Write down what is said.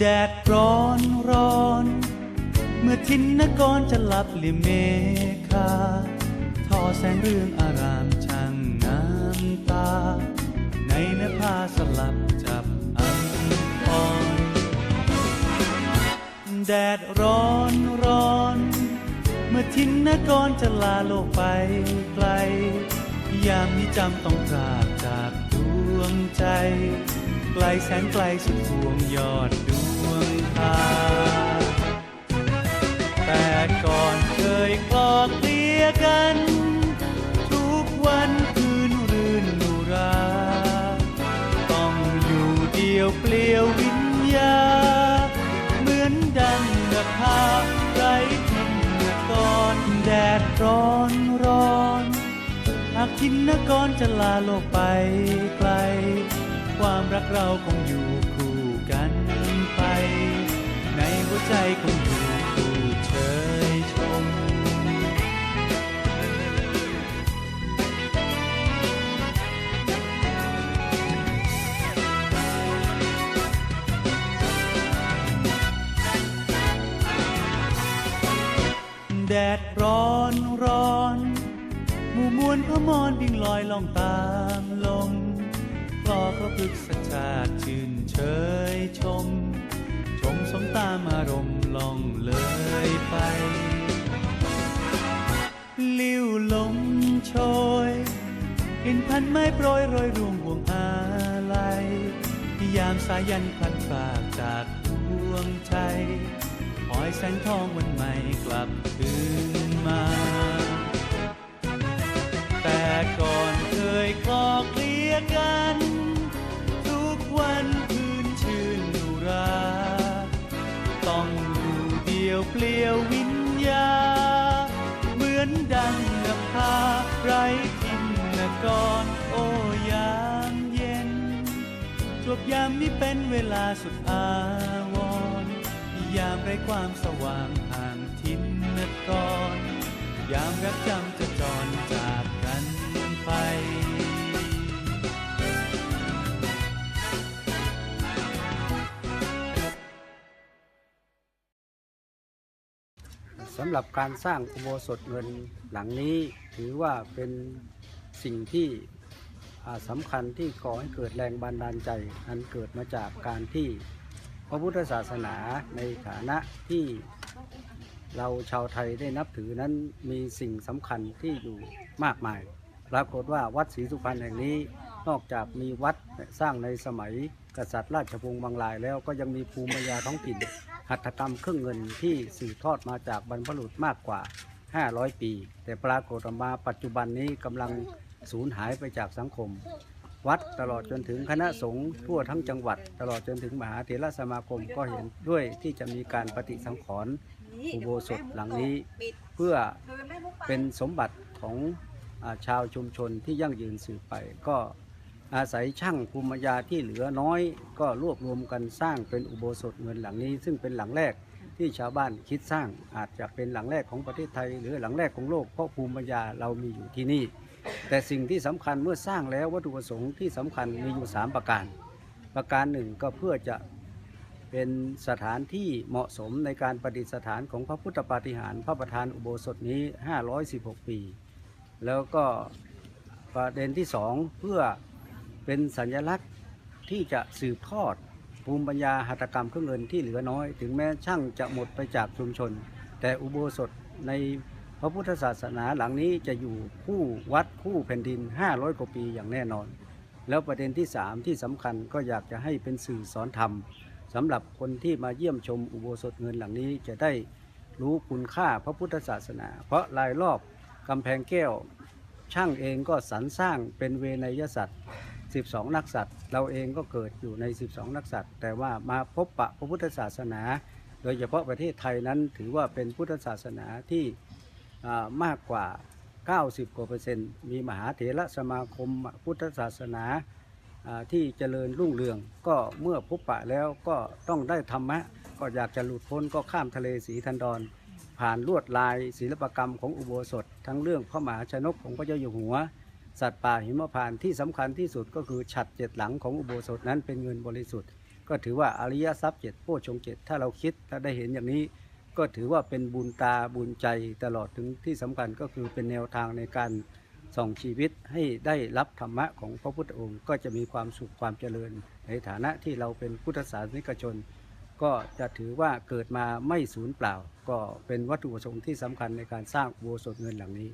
แดดร้อนร้อน เมื่อทินนกรจะหลับเหลี่ยมเมฆาทอแสงเรื่องอารามช่างน้ำตา ในนภาสลับจับอันอ่อน แดดร้อนร้อน เมื่อทินนกรจะลาโลกไปไกล ยามนี้จำต้องจากจากดวงใจ ไกลแสนไกลสุดพวงยอดดวงตาแต่ก่อนเคยคลอกเลียกัน ทุกวันคืนรื่นนุรา ต้องอยู่เดียวเปลี่ยววิญญา เหมือนดังนภาไรทินนกรแดดร้อนร้อน กทินนกรจะลาโลกไปไกล ความรักเราคงอยู่คู่กันไป ในหัวใจคงอยู่คู่เชยชม แดดร้อนร้อน หมู่มวลพมอนวิ่งลอยล่องตามลมกลอพระพฤกษชาติชื่นเชยชม ชมสมตามอารมณ์ล่องเลยไปลิ้วลมโชยกลิ่นพันไม้โปรยโรยรวงห่วงอาลัยยามสายันพันฝากจากดวงใจคอยแสงทองวันใหม่กลับคืนมา ต้องอยู่เดียวเปลี่ยววิญญา เหมือนดังนภาไรทินนกรโอ้ยามเย็น จวบยามนี้เป็นเวลาสุดอาวรณ์ยามไร้ความสว่างห่างทินนกรยามรักจำจะจรจาก สำหรับการสร้างอุโบสถเงินหลังนี้ถือว่าเป็นสิ่งที่สำคัญที่ก่อให้เกิดแรงบันดาลใจ อันเกิดมาจากการที่พระพุทธศาสนาในฐานะที่เราชาวไทยได้นับถือนั้นมีสิ่งสำคัญที่อยู่มากมาย ปรากฏว่าวัดศรีสุพรรณแห่งนี้นอกจากมีวัดสร้างในสมัยกษัตริย์ราชวงศ์บางรายแล้วก็ยังมีภูมิปัญญาท้องถิ่น หัตถกรรมเครื่องเงินที่สืบทอดมาจากบรรพบุรุษมากกว่า 500 ปี แต่ปรากฏว่ามาปัจจุบันนี้กำลังสูญหายไปจากสังคม วัดตลอดจนถึงคณะสงฆ์ทั่วทั้งจังหวัด ตลอดจนถึงมหาเถรสมาคมก็เห็นด้วยที่จะมีการปฏิสังขรณ์อุโบสถหลังนี้ เพื่อเป็นสมบัติของอชาวชุมชนที่ยั่งยืนสืบไปก็ อาศัยช่างภูมิปัญญาที่เหลือน้อย ก็รวบรวมกันสร้างเป็นอุโบสถเงินหลังนี้ ซึ่งเป็นหลังแรกที่ชาวบ้านคิดสร้างอาจจะเป็นหลังแรกของประเทศไทย หรือหลังแรกของโลกเพราะภูมิปัญญาเรามีอยู่ที่นี่ แต่สิ่งที่สำคัญเมื่อสร้างแล้ววัตถุประสงค์ที่สำคัญมีอยู่ 3 ประการ ประการหนึ่งก็เพื่อจะเป็นสถานที่เหมาะสมในการประดิษฐานของพระพุทธปาฏิหาริย์พระประธานอุโบสถนี้ 516 ปี แล้วก็ประเด็นที่สองเพื่อ เป็นสัญลักษณ์ที่จะสืบทอดภูมิปัญญาหัตถกรรมเครื่องเงินที่เหลือน้อย ถึงแม้ช่างจะหมดไปจากชุมชน แต่อุโบสถในพระพุทธศาสนาหลังนี้จะอยู่คู่วัดคู่แผ่นดิน 500 กว่าปีอย่างแน่นอน แล้วประเด็นที่ 3 ที่สำคัญก็อยากจะให้เป็นสื่อสอนธรรมสำหรับคนที่มาเยี่ยมชมอุโบสถเงินหลังนี้จะได้รู้คุณค่าพระพุทธศาสนา เพราะรายรอบกำแพงแก้ว ช่างเองก็สรรสร้างเป็นเวนยสัตว์ 12 นักสัตว์เราเองก็เกิดอยู่ใน 12 นักสัตว์แต่ว่ามาพบปะพระพุทธศาสนา โดยเฉพาะประเทศไทยนั้นถือว่าเป็นพุทธศาสนาที่มากกว่า 90 กว่าเปอร์เซ็นต์ มีมหาเถรสมาคมพุทธศาสนาที่เจริญรุ่งเรือง ก็เมื่อพบปะแล้วก็ต้องได้ธรรมะ ก็อยากจะหลุดพ้นก็ข้ามทะเลสีทันดรผ่านลวดลายศิลปกรรมของอุโบสถ ทั้งเรื่องพระมหาชนกของพระเจ้าอยู่หัว สัตว์ป่าหิมพานที่สำคัญที่สุดก็คือฉัดเจ็ดหลังของอุโบสถนั้นเป็นเงินบริสุทธิ์ ก็ถือว่าอริยทรัพย์เจ็ดโพชงเจ็ดถ้าเราคิดถ้าได้เห็นอย่างนี้ ก็ถือว่าเป็นบุญตาบุญใจตลอดถึงที่สำคัญก็คือเป็นแนวทางในการส่องชีวิตให้ได้รับธรรมะของพระพุทธองค์ ก็จะมีความสุขความเจริญ ในฐานะที่เราเป็นพุทธศาสนิกชน ก็จะถือว่าเกิดมาไม่สูญเปล่า ก็เป็นวัตถุประสงค์ที่สำคัญในการสร้างอุโบสถเงินหลังนี้